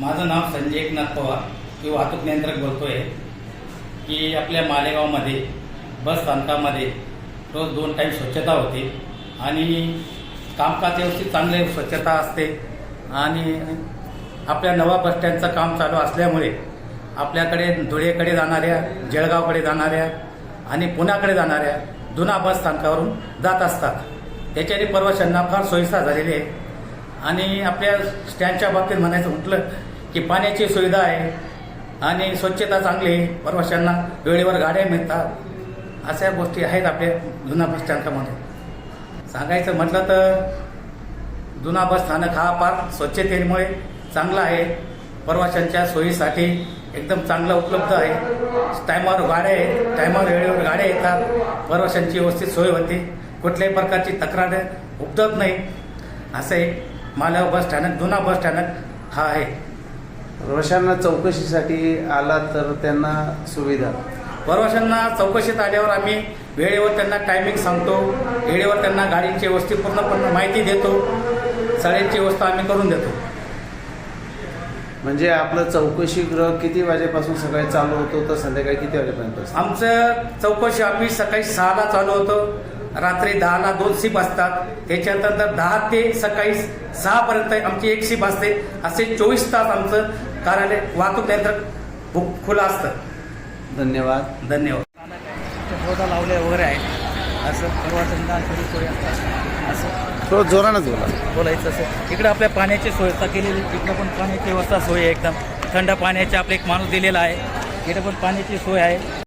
माझं नाव संजय एकनाथ पवार. मी वाहतूक नियंत्रक बोलतो आहे की आपल्या मालेगावमध्ये बस स्थानकामध्ये रोज दोन टाईम स्वच्छता होते. आणि कामकाज व्यवस्थित चांगले स्वच्छता असते. आणि आपल्या नवा बस स्टँडचं काम चालू असल्यामुळे आपल्याकडे धुळेकडे जाणाऱ्या जळगावकडे जाणाऱ्या आणि पुण्याकडे जाणाऱ्या जुना बस स्थानकावरून जात असतात. त्याच्याने प्रवाशांना फार सोयीस्कर झालेली आहे. आणि आपल्या स्टँडच्या बाबतीत म्हणायचं म्हटलं की पाण्याची सुविधा आहे आणि स्वच्छता चांगली आहे. प्रवाशांना वेळेवर गाड्या मिळतात. अशा गोष्टी आहेत आपल्या जुना बस स्टँडमध्ये. सांगायचं म्हटलं तर जुना बस स्थानक हा फार स्वच्छतेमुळे चांगला आहे. प्रवाशांच्या सोयीसाठी एकदम चांगला उपलब्ध आहे. टायमावर गाड्या आहेत टायमावर वेळेवर गाड्या येतात. प्रवाशांची व्यवस्थित सोय होते. कुठल्याही प्रकारची तक्रार उपदत नाही. असं मालव बस स्थानक जुना बस स्थानक हा आहे. प्रवाशांना चौकशीसाठी आला तर त्यांना सुविधा. प्रवाशांना चौकशीत आल्यावर आम्ही वेळेवर त्यांना टायमिंग सांगतो. वेळेवर त्यांना गाडीची व्यवस्थित पूर्णपणे माहिती देतो. सगळ्यांची व्यवस्था आम्ही करून देतो. म्हणजे आपलं चौकशी गृह किती वाजेपासून सकाळी चालू होतो तर संध्याकाळी किती वाजेपर्यंत असतं? आमचं चौकशी ऑफिस सकाळी सहाला चालू होतं. रात्री दहाला दोन शिप असतात. त्याच्यानंतर दहा ते सकाळी सहापर्यंत आमची एक शिप असते. असे चोवीस तास आमचं कार्यालय वाहतूक यंत्र बुक खुलं असतं. धन्यवाद. धन्यवाद. पौधा लावले वगैरे आहे असं सोय असतात असं. थोडं जोरानच बोला. बोलायचं असं. इकडं आपल्या पाण्याची सोयता केलेली. इकडं पण पाण्याची व्यवस्था सोय आहे एकदम. थंड पाण्याचे आपले एक माणूस दिलेला आहे. इकडे पण पाण्याची सोय आहे.